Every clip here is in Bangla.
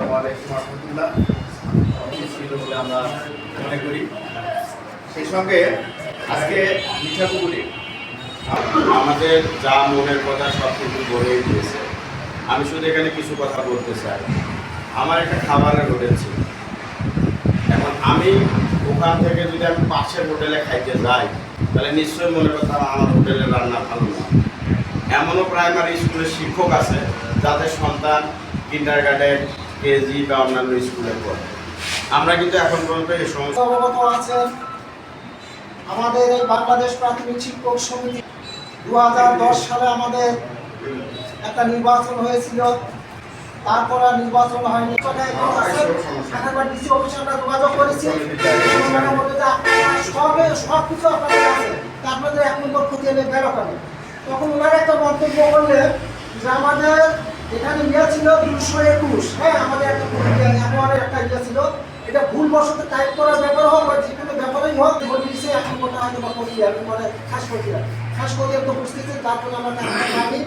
আমাদের সেই সঙ্গে আজকে আমাদের যা মনের কথা সব কিছু বলে দিয়েছে। আমি শুধু এখানে কিছু কথা বলতে চাই। আমার একটা খাবারের হোটেল ছিল এখন আমি ওখান থেকে যদি আমি পাশের হোটেলে খাইতে যাই তাহলে নিশ্চয়ই মনে কথা আমার হোটেলের রান্না ভালো না। এমনও প্রাইমারি স্কুলের শিক্ষক আছে যাদের সন্তান কিন্ডার গার্ডেন কেজি বা অন্যান্য স্কুলে পড়ে। আমরা কিন্তু এখন পর্যন্ত এই সমস্ত অবগত আছেন। আমাদের এই বাংলাদেশ প্রাথমিক শিক্ষক সমিতি দু হাজার দশ সালে আমাদের একটা নির্বাচন হয়েছিল। তারপর আর নির্বাচন হয়নি। যোগাযোগ করেছি। সবে কিছু আপনাদের আছে তা আপনাদের এক নম্বর খতিয়ে নেবে গেল কেন তখন ওনারা একটা মন্তব্য করলেন যে আমাদের এখানে ইয়ে ছিল দুশো একুশ। হ্যাঁ আমাদের একটা অ্যানুয়ালের একটা ইয়ে ছিল। এটা ভুল বশত টাইপ করার ব্যাপার হোক বা যে কোনো ব্যাপারেই হোক বলিছে এখন কোটা হয়তো বা প্রক্রিয়া মানে খাস প্রক্রিয়া খাস প্রক্রিয়া তো বুঝতেছে তার জন্য আমরা জানি।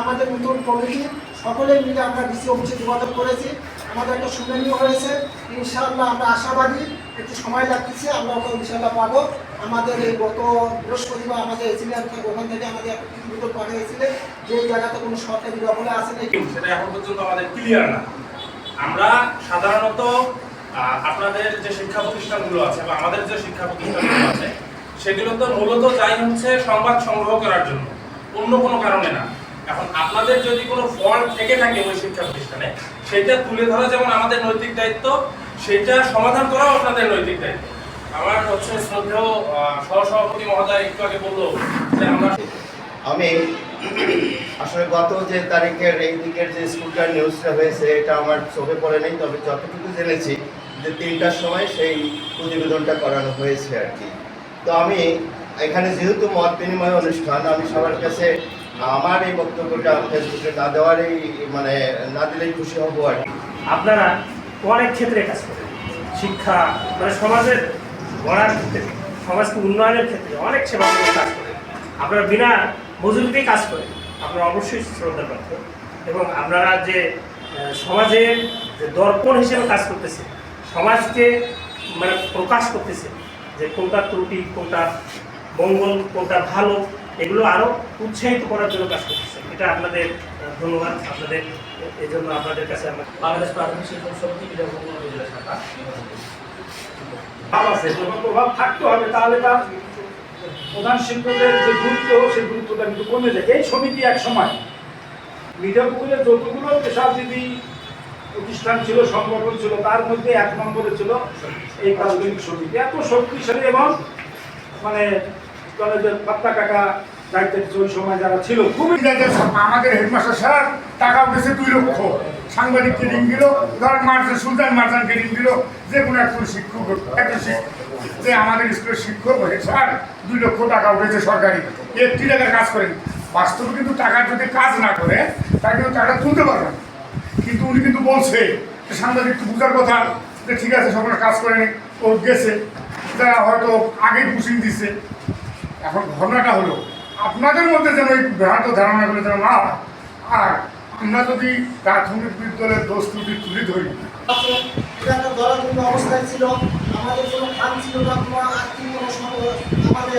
আমাদের নতুন কমিটি, সকলে মিলে আমরা ডিসি অফিসে যোগাযোগ করেছি। আমাদের একটা শুনানিও হয়েছে। ইনশাআল্লাহ আমরা আশাবাদী, একটু সময় লাগতেছে, আমরা ইনশাআল্লাহ পাবো। আমাদের এই গত বৃহস্পতিবার আমাদের এসিলিয়ান থেকে ওখান থেকে আমাদের একটা পাঠিয়েছিলেন যে জায়গাতে কোনো সরকারি দখলে আছে নাকি? সেটা এখন পর্যন্ত আমাদের ক্লিয়ার না। আমরা সাধারণত আপনাদের যে শিক্ষা প্রতিষ্ঠানগুলো আছে বা আমাদের যে শিক্ষা প্রতিষ্ঠানগুলো আছে, সেগুলো তো মূলত যাই হচ্ছে সংবাদ সংগ্রহ করার জন্য, অন্য কোনো কারণে না। এখন আপনাদের যদি কোনো ফল্ট থেকে থাকে ওই শিক্ষা প্রতিষ্ঠানে, সেটা তুলে ধরা যেমন আমাদের নৈতিক দায়িত্ব, সেটা সমাধান করাও আপনাদের নৈতিক দায়িত্ব। আমার হচ্ছে শ্রদ্ধেয় সহসভাপতি মহোদয় একটু আগে বলল যে আমরা আমি আসলে গত যে তারিখের এই দিকের যে স্কুলটার নিউজটা হয়েছে এটা আমার চোখে পড়ে নেই তবে যতটুকু জেনেছি যে তিনটার সময় সেই প্রতিবেদনটা করানো হয়েছে আর কি। তো আমি এখানে যেহেতু মত বিনিময় অনুষ্ঠান আমি সবার কাছে আমার এই বক্তব্যটা ফেসবুকে না দেওয়ারই মানে না দিলেই খুশি হব আর কি। আপনারা অনেক ক্ষেত্রে কাজ করেন। শিক্ষা মানে সমাজের গড়ার ক্ষেত্রে সমাজকে উন্নয়নের ক্ষেত্রে অনেক সেবামূলক কাজ করেন আপনারা বিনা মজুরিতে কাজ করেন, আপনারা অবশ্যই শ্রদ্ধা পাত্র এবং আপনারা যে সমাজের যে দর্পণ হিসেবে কাজ করতেছে, সমাজকে মানে প্রকাশ করতেছে, যে কোনটা ত্রুটি, কোনটা মঙ্গল, কোনটা ভালো, এগুলো আরও উৎসাহিত করার জন্য কাজ করতেছে। এটা আপনাদের ধন্যবাদ। আপনাদের এই জন্য আপনাদের কাছে আমরা বাংলাদেশ প্রাথমিক শিক্ষক সমিতি উপজেলা শাখা। ভাব আছে, যখন প্রভাব থাকতে হবে, তাহলে তার প্রধান শিক্ষকের যে গুরুত্ব, সেই গুরুত্বটা কিন্তু কমে যায়। এই সমিতি এক সময় মিঠাপুকুরের যতগুলো পেশাজীবী প্রতিষ্ঠান ছিল, সংগঠন ছিল, তার মধ্যে এক নম্বরে ছিল এই কালজয়ী সমিতি এত শক্তিশালী এবং মানে কলেজের পাত্তা কাকা দায়িত্বের ওই সময় যারা ছিল আমাদের হেডমাস্টার স্যার টাকা দুই লক্ষ। যে কোনো শিক্ষক যে আমাদের শিক্ষক স্যার, দুই লক্ষ টাকা সরকারি। কাজ করেন। বাস্তবে কিন্তু টাকা যদি কাজ না করে তাকে কিন্তু টাকাটা তুলতে পারবে কিন্তু উনি কিন্তু বলছে সাংবাদিক বুঝার কথা যে ঠিক আছে, সকলে কাজ করেনি ও গেছে। হয়তো আগেই পুষিয়ে দিচ্ছে এখন ঘটনাটা হলো আপনাদের মধ্যে যেন এই ভ্রান্ত ধারণাগুলো যেন না হয়। আর আমরা যদি প্রাথমিক বিদ্যালয়ের দোষ ত্রুটি তুলে ধরি। অবস্থায় ছিল। আমাদের কোনো খান ছিল না আমাদের